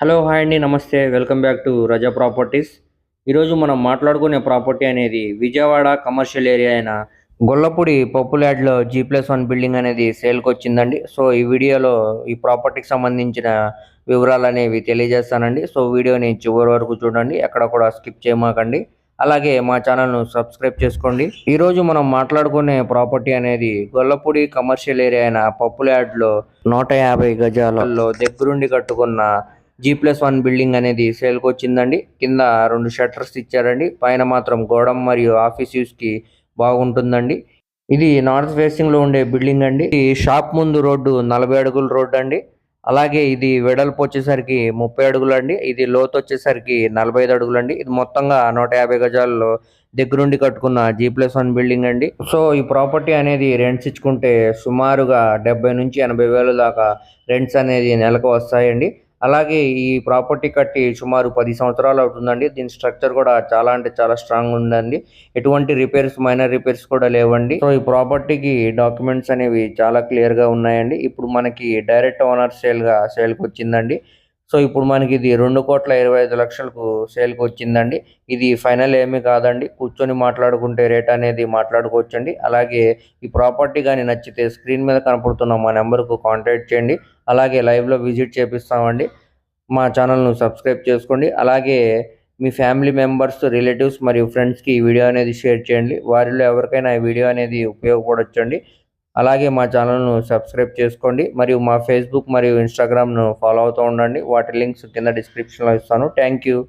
Hello hi అండి నమస్తే. Welcome back to Raza properties. ఈరోజు మనం మాట్లాడుకునే ప్రాపర్టీ అనేది విజయవాడ కమర్షియల్ ఏరియా అయిన గొల్లపూడి పప్పులాడ్లో జీ ప్లస్ వన్ బిల్డింగ్ అనేది సేల్కి వచ్చిందండి. సో ఈ వీడియోలో ఈ ప్రాపర్టీకి సంబంధించిన వివరాలు అనేవి తెలియజేస్తానండి. సో వీడియోని చివరి వరకు చూడండి ఎక్కడ కూడా స్కిప్ చేయమాకండి. అలాగే మా ఛానల్ను సబ్స్క్రైబ్ చేసుకోండి. ఈరోజు మనం మాట్లాడుకునే ప్రాపర్టీ అనేది గొల్లపూడి కమర్షియల్ ఏరియా అయిన పప్పులాడ్లో నూట యాభై గజాలలో దగ్గరుండి కట్టుకున్న జీ ప్లస్ వన్ బిల్డింగ్ అనేది సేల్కి వచ్చిందండి. కింద రెండు షట్టర్స్ ఇచ్చారండి. పైన మాత్రం గోడం మరియు ఆఫీస్ యూస్కి బాగుంటుందండి. ఇది నార్త్ ఫేసింగ్లో ఉండే బిల్డింగ్ అండి. ఈ షాప్ ముందు రోడ్డు నలభై అడుగుల రోడ్డు అండి. అలాగే ఇది వెడల్పు వచ్చేసరికి ముప్పై అడుగులు అండి ఇది లోతు వచ్చేసరికి నలభై ఐదు అడుగులు అండి ఇది మొత్తంగా నూట యాభై గజాల్లో దగ్గరుండి కట్టుకున్న జీ ప్లస్ వన్ బిల్డింగ్ అండి. సో ఈ ప్రాపర్టీ అనేది రెంట్స్ ఇచ్చుకుంటే సుమారుగా డెబ్బై నుంచి ఎనభై వేలు దాకా రెంట్స్ అనేది నెలకు వస్తాయండి. అలాగే ఈ ప్రాపర్టీ కట్టి సుమారు పది సంవత్సరాలు అవుతుందండి. దీని స్ట్రక్చర్ కూడా చాలా అంటే చాలా స్ట్రాంగ్ ఉందండి. ఎటువంటి రిపేర్స్ మైనర్ రిపేర్స్ కూడా లేవండి. సో ఈ ప్రాపర్టీకి డాక్యుమెంట్స్ అనేవి చాలా క్లియర్గా ఉన్నాయండి. ఇప్పుడు మనకి డైరెక్ట్ ఓనర్ సేల్గా సేల్కి సేల్కి వచ్చిందండి. సో ఇప్పుడు మనకి ఇది రెండు కోట్ల ఇరవై ఐదు లక్షలకు సేల్కి వచ్చిందండి. ఇది ఫైనల్ ఏమీ కాదండి. కూర్చొని మాట్లాడుకుంటే రేట్ అనేది మాట్లాడుకోవచ్చండి. అలాగే ఈ ప్రాపర్టీ కానీ నచ్చితే స్క్రీన్ మీద కనపడుతున్న మా నెంబర్కు కాంటాక్ట్ చేయండి. అలాగే లైవ్లో విజిట్ చేపిస్తామండి. మా ఛానల్ను సబ్స్క్రైబ్ చేసుకోండి. అలాగే మీ ఫ్యామిలీ మెంబర్స్ రిలేటివ్స్ మరియు ఫ్రెండ్స్కి ఈ వీడియో అనేది షేర్ చేయండి. వారిలో ఎవరికైనా ఈ వీడియో అనేది ఉపయోగపడొచ్చండి. అలాగే మా ఛానల్ను సబ్స్క్రైబ్ చేసుకోండి. మరియు మా ఫేస్బుక్ మరియు ఇన్స్టాగ్రామ్ను ఫాలో అవుతూ ఉండండి. వాటి లింక్స్ కింద డిస్క్రిప్షన్లో ఇస్తాను. Thank you.